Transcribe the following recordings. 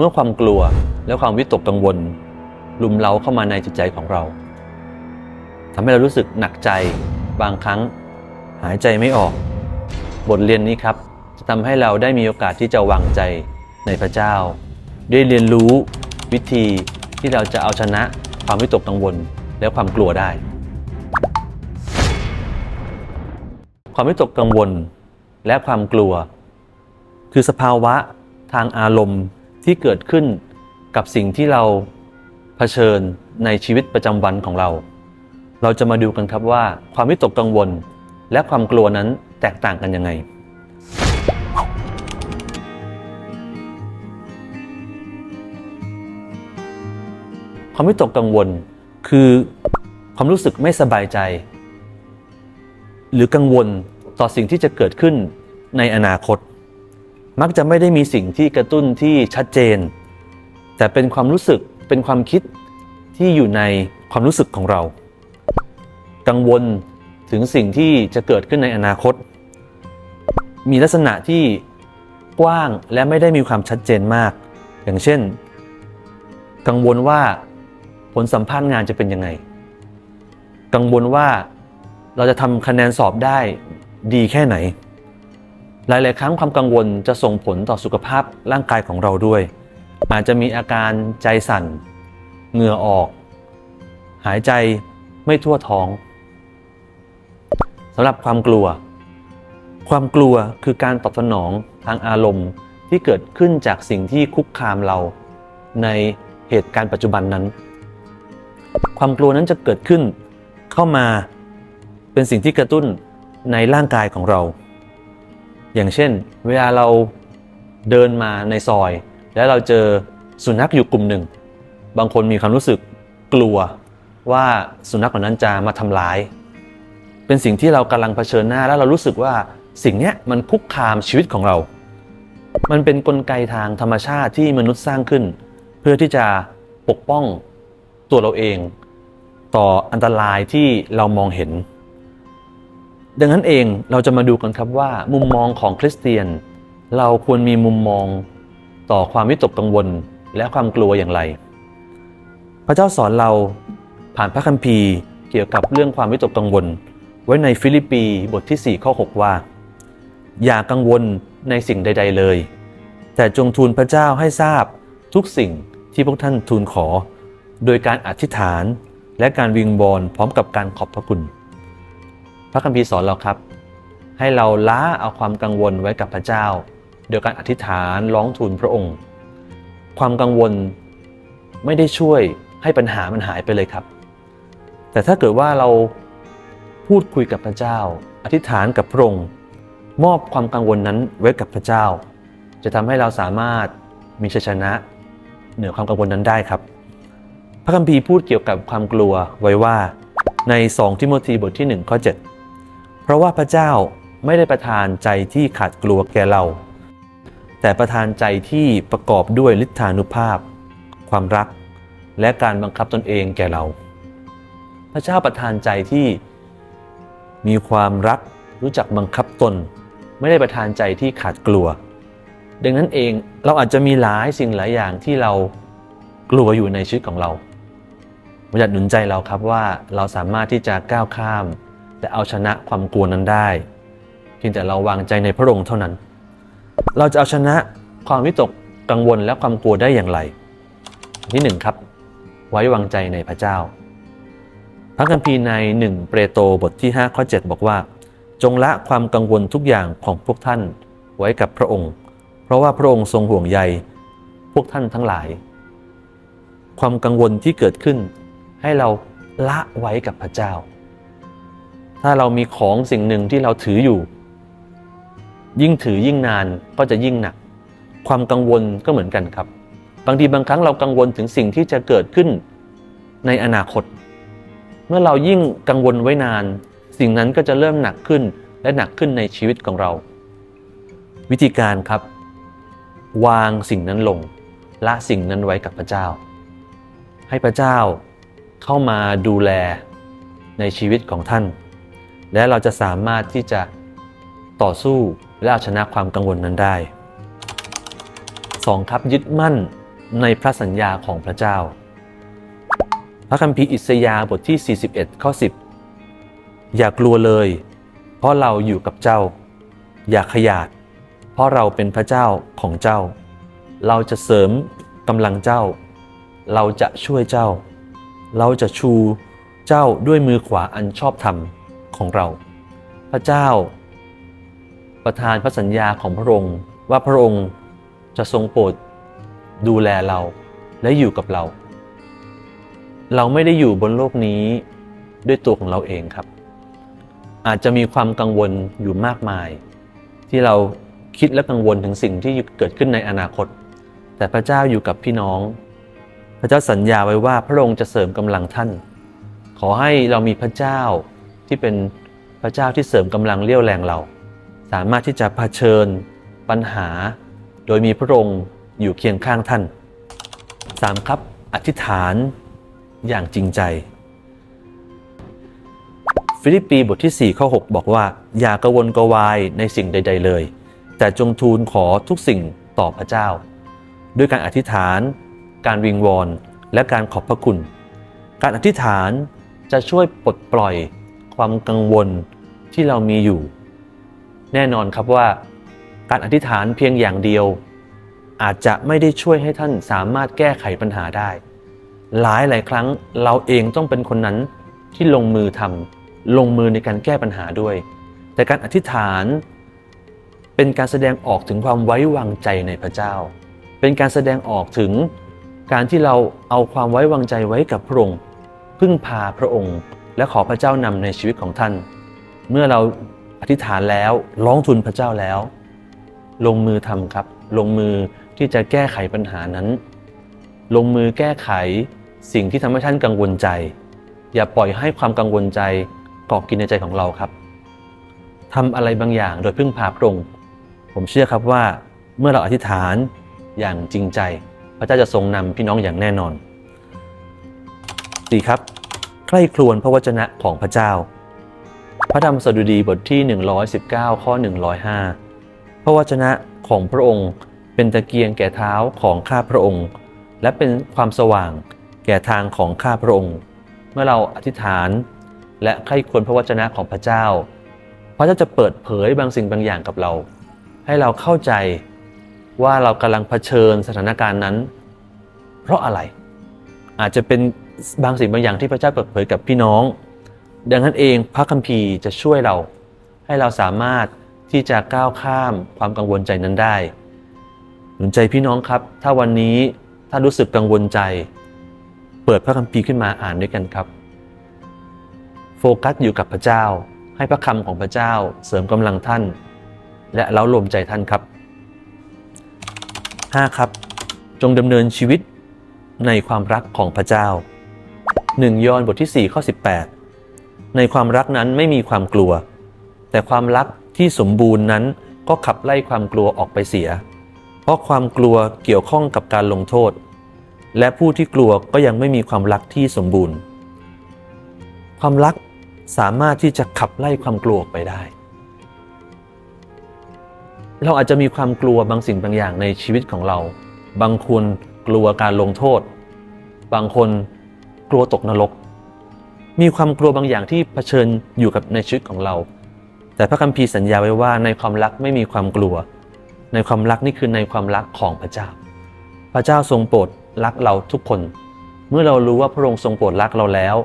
เมื่อความกลัวและความวิตกกังวล ลุมเล้าเข้ามาในจิตใจของเราทำให้เรารู้สึกหนักใจบางครั้งหายใจไม่ออก บทเรียนนี้ครับ จะทำให้เราได้มีโอกาสที่จะวางใจในพระเจ้า ได้เรียนรู้วิธีที่เราจะเอาชนะความวิตกกังวลและความกลัวได้ ความวิตกกังวลและความกลัว คือสภาวะทางอารมณ์ ที่เกิดขึ้นกับสิ่งที่เราเผชิญในชีวิตประจำวันของเรา เราจะมาดูกันครับว่าความวิตกกังวล และความกลัวนั้นแตกต่างกันยังไง ความวิตกกังวลคือความรู้สึกไม่สบายใจ หรือกังวลต่อสิ่งที่จะเกิดขึ้นในอนาคต มักจะไม่ได้มีสิ่งที่กระตุ้นที่ชัดเจน แต่เป็นความรู้สึกเป็นความคิดที่อยู่ในความรู้สึกของเรา กังวลถึงสิ่งที่จะเกิดขึ้นในอนาคต มีลักษณะที่กว้างและไม่ได้มีความชัดเจนมาก อย่างเช่น กังวลว่าผลสัมภาษณ์งานจะเป็นยังไง กังวลว่าเราจะทำคะแนนสอบได้ดีแค่ไหน หลาย ๆ ครั้งความกังวลจะส่งผลต่อสุขภาพร่างกายของเราด้วย อาจจะมีอาการใจสั่น เหงื่อออก หายใจไม่ทั่วท้องสำหรับความกลัว ความกลัวคือการตอบสนองทางอารมณ์ที่เกิดขึ้นจากสิ่งที่คุกคามเราในเหตุการณ์ปัจจุบันนั้น ความกลัวนั้นจะเกิดขึ้นเข้ามาเป็นสิ่งที่กระตุ้นในร่างกายของเรา อย่างเช่น เวลาเราเดินมาในซอย แล้วเราเจอสุนัขอยู่กลุ่มหนึ่ง บางคนมีความรู้สึกกลัวว่าสุนัขเหล่านั้นจะมาทำร้าย เป็นสิ่งที่เรากำลังเผชิญหน้าแล้วเรารู้สึกว่าสิ่งนี้มันคุกคามชีวิตของเรา มันเป็นนกลไกทางธรรมชาติที่มนุษย์สร้างขึ้น เพื่อที่จะปกป้องตัวเราเอง ต่ออันตรายที่เรามองเห็น ดังนั้นเองเราจะมาดูกันครับว่ามุมมองของคริสเตียน เราควรมีมุมมองต่อความวิตกกังวลและความกลัวอย่างไร พระเจ้าสอนเราผ่านพระคัมภีร์เกี่ยวกับเรื่องความวิตกกังวล ไว้ในฟิลิปปีบทที่ 4 ข้อ 6 ว่า อย่ากังวลในสิ่งใด ๆเลย แต่จงทูลพระเจ้าให้ทราบทุกสิ่งที่พวกท่านทูลขอ โดยการอธิษฐานและการวิงบอลพร้อมกับการขอบพระคุณ พระคัมภีร์สอนเราครับ ให้เราล้าเอาความกังวลไว้กับพระเจ้า โดยการอธิษฐานร้องทูลพระองค์ ความกังวลไม่ได้ช่วยให้ปัญหามันหายไปเลยครับ แต่ถ้าเกิดว่าเราพูดคุยกับพระเจ้า อธิษฐานกับพระองค์ มอบความกังวลนั้นไว้กับพระเจ้า จะทำให้เราสามารถมีชัยชนะ เหนือความกังวลนั้นได้ครับ พระคัมภีร์พูดเกี่ยวกับความกลัวไว้ว่าใน 2 ทิโมธีบทที่ 1 ข้อ 7 เพราะว่าพระเจ้าไม่ได้ประทานใจที่ขาดกลัวแก่เรา แต่ประทานใจที่ประกอบด้วยฤทธานุภาพ ความรัก และการบังคับตนเองแก่เรา พระเจ้าประทานใจที่มีความรักรู้จักบังคับตน ไม่ได้ประทานใจที่ขาดกลัว ดังนั้นเองเราอาจจะมีหลายสิ่งหลายอย่างที่เรากลัวอยู่ในชีวิตของเราผมอยากหนุนใจเราครับว่าเราสามารถที่จะก้าวข้าม และเอาชนะความกลัวนั้นได้เพียงแต่เราวางใจในพระองค์เท่านั้น เราจะเอาชนะความวิตกกังวลและความกลัวได้อย่างไรที่หนึ่งครับ ไว้วางใจในพระเจ้า พระคัมภีร์ใน1เปโตรบทที่5ข้อ7บอกว่า จงละความกังวลทุกอย่างของพวกท่านไว้กับพระองค์ เพราะว่าพระองค์ทรงห่วงใยพวกท่านทั้งหลาย ความกังวลที่เกิดขึ้นให้เราละไว้กับพระเจ้า ถ้าเรามีของสิ่งหนึ่งที่เราถืออยู่ ยิ่งถือยิ่งนานก็จะยิ่งหนัก ความกังวลก็เหมือนกันครับ บางทีบางครั้งเรากังวลถึงสิ่งที่จะเกิดขึ้นในอนาคต เมื่อเรายิ่งกังวลไว้นาน สิ่งนั้นก็จะเริ่มหนักขึ้นและหนักขึ้นในชีวิตของเรา วิธีการครับ วางสิ่งนั้นลงละสิ่งนั้นไว้กับพระเจ้า ให้พระเจ้าเข้ามาดูแลในชีวิตของท่าน และเราจะสามารถที่จะต่อสู้และเอาชนะความกังวลนั้นได้ 2. ครับยึดมั่นในพระสัญญาของพระเจ้า พระคัมภีร์อิสยาห์บทที่ 41 ข้อ 10 อย่ากลัวเลย เพราะเราอยู่กับเจ้า อย่าขยาด เพราะเราเป็นพระเจ้าของเจ้า เราจะเสริมกำลังเจ้า เราจะช่วยเจ้า เราจะชูเจ้าด้วยมือขวาอันชอบธรรม ของเรา พระเจ้า ประทานพระสัญญาของพระองค์ว่าพระองค์จะทรงโปรดดูแลเราและอยู่กับเรา เราไม่ได้อยู่บนโลกนี้ด้วยตัวของเราเองครับ อาจจะมีความกังวลอยู่มากมาย ที่เราคิดและกังวลถึงสิ่งที่เกิดขึ้นในอนาคต แต่พระเจ้าอยู่กับพี่น้อง พระเจ้าสัญญาไว้ว่าพระองค์จะเสริมกำลังท่าน ขอให้เรามีพระเจ้า ที่เป็นพระเจ้าที่เสริมกำลังเลี้ยวแรงเรา สามารถที่จะเผชิญปัญหา โดยมีพระองค์อยู่เคียงข้างท่าน 3. ครับอธิษฐานอย่างจริงใจ ฟิลิปปีบทที่ 4 ข้อ 6 บอกว่า อย่ากระวนกระวายในสิ่งใด ๆ เลย แต่จงทูลขอทุกสิ่งต่อพระเจ้า ด้วยการอธิษฐาน การวิงวอนและการขอบพระคุณ การอธิษฐานจะช่วยปลดปล่อย ความกังวลที่เรามีอยู่ แน่นอนครับว่าการอธิษฐานเพียงอย่างเดียว อาจจะไม่ได้ช่วยให้ท่านสามารถแก้ไขปัญหาได้ หลายหลายครั้งเราเองต้องเป็นคนนั้นที่ลงมือทำลงมือในการแก้ปัญหาด้วย แต่การอธิษฐาน เป็นการแสดงออกถึงความไว้วางใจในพระเจ้า เป็นการแสดงออกถึงการที่เราเอาความไว้วางใจไว้กับพระองค์พึ่งพาพระองค์ และขอพระเจ้านำในชีวิตของท่าน เมื่อเราอธิษฐานแล้วร้องทูลพระเจ้าแล้ว ลงมือทำครับ ลงมือที่จะแก้ไขปัญหานั้น ลงมือแก้ไขสิ่งที่ทำให้ท่านกังวลใจ อย่าปล่อยให้ความกังวลใจเกาะกินในใจของเราครับทำอะไรบางอย่างโดยพึ่งพาพระองค์ผมเชื่อครับว่าเมื่อเราอธิษฐานอย่างจริงใจ พระเจ้าจะทรงนำพี่น้องอย่างแน่นอนสี่ครับ ใคร่ครวญพระวจนะของพระเจ้า พระธรรมสดุดีบทที่ 119 ข้อ 105 พระวจนะของพระองค์เป็นตะเกียงแก่เท้าของข้าพระองค์ และเป็นความสว่างแก่ทางของข้าพระองค์ เมื่อเราอธิษฐาน และใคร่ครวญพระวจนะของพระเจ้า พระเจ้าจะเปิดเผยบางสิ่งบางอย่างกับเรา ให้เราเข้าใจว่าเรากำลังเผชิญสถานการณ์นั้น เพราะอะไรอาจจะเป็น บางสิ่งบางอย่างที่พระเจ้าเปิดเผยกับพี่น้อง ดังนั้นเองพระคัมภีร์จะช่วยเรา ให้เราสามารถที่จะก้าวข้ามความกังวลใจนั้นได้ หนุนใจพี่น้องครับ ถ้าวันนี้ถ้ารู้สึกกังวลใจ เปิดพระคัมภีร์ขึ้นมาอ่านด้วยกันครับ โฟกัสอยู่กับพระเจ้า ให้พระคำของพระเจ้าเสริมกำลังท่าน และเล้าลมใจท่านครับ 5. ครับ จงดำเนินชีวิตในความรักของพระเจ้า 1ยอห์นบทที่ 4 ข้อ 18 ในความรักนั้นไม่มีความกลัว แต่ความรักที่สมบูรณ์นั้นก็ขับไล่ความกลัวออกไปเสีย เพราะความกลัวเกี่ยวข้องกับการลงโทษ และผู้ที่กลัวก็ยังไม่มีความรักที่สมบูรณ์ ความรักสามารถที่จะขับไล่ความกลัวออกไปได้ เราอาจจะมีความกลัวบางสิ่งบางอย่างในชีวิตของเรา บางคนกลัวการลงโทษ บางคน กลัวตกนรก มีความกลัวบางอย่างที่เผชิญอยู่กับในชีวิตของเรา แต่พระคัมภีร์สัญญาไว้ว่าในความรักไม่มีความกลัว ในความรักนี่คือในความรักของพระเจ้า พระเจ้าทรงโปรดรักเราทุกคน เมื่อเรารู้ว่าพระองค์ทรงโปรดรักเราแล้ว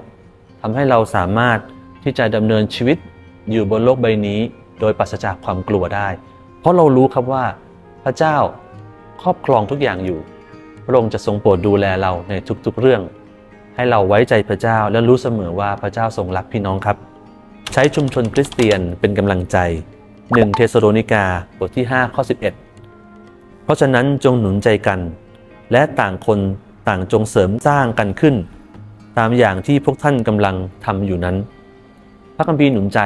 ทำให้เราสามารถที่จะดำเนินชีวิตอยู่บนโลกใบนี้ โดยปราศจากความกลัวได้ เพราะเรารู้ครับว่าพระเจ้าครอบครองทุกอย่างอยู่ พระองค์จะทรงโปรดดูแลเราในทุกๆเรื่อง ให้เราไว้ใจพระเจ้าและรู้เสมอว่าพระเจ้าทรงรักพี่น้องครับ ใช้ชุมชนคริสเตียนเป็นกำลังใจ 1 เทสโลนิกาบทที่5ข้อ11 เพราะฉะนั้นจงหนุนใจกัน และต่างคนต่างจงเสริมสร้างกันขึ้น ตามอย่างที่พวกท่านกำลังทำอยู่นั้น พระคัมภีร์หนุนใจ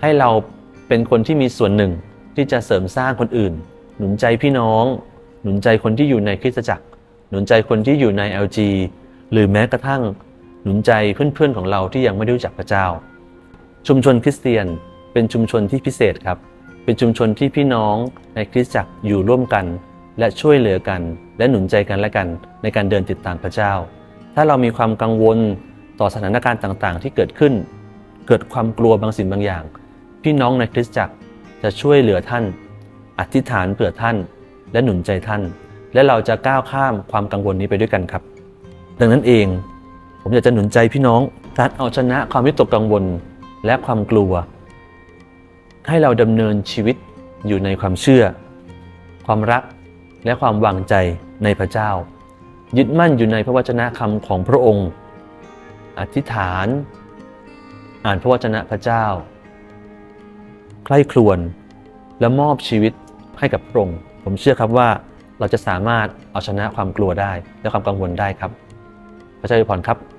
ให้เราเป็นคนที่มีส่วนหนึ่งที่จะเสริมสร้างคนอื่น หนุนใจพี่น้อง หนุนใจคนที่อยู่ในคริสตจักร หนุนใจคนที่อยู่ใน LG หรือแม้กระทั่งหนุนใจเพื่อนๆของเราที่ยังไม่รู้จักพระเจ้า ชุมชนคริสเตียนเป็นชุมชนที่พิเศษครับ เป็นชุมชนที่พี่น้องในคริสตจักรอยู่ร่วมกัน และช่วยเหลือกัน และหนุนใจกันและกันในการเดินติดตามพระเจ้า ถ้าเรามีความกังวลต่อสถานการณ์ต่างๆ ที่เกิดขึ้น เกิดความกลัวบางสิ่งบางอย่าง พี่น้องในคริสตจักรจะช่วยเหลือท่าน อธิษฐานเผื่อท่าน และหนุนใจท่าน และเราจะก้าวข้ามความกังวลนี้ไปด้วยกันครับ ดังนั้นเอง ผมอยากจะหนุนใจพี่น้องการเอาชนะความวิตกกังวลและความกลัว ให้เราดำเนินชีวิตอยู่ในความเชื่อ ความรักและความวางใจในพระเจ้า ยึดมั่นอยู่ในพระวจนะคำของพระองค์ อธิษฐาน อ่านพระวจนะพระเจ้า ใคร่ครวญและมอบชีวิตให้กับพระองค์ ผมเชื่อครับว่าเราจะสามารถเอาชนะความกลัวได้และความกังวลได้ครับ พระชาอวยพรครับ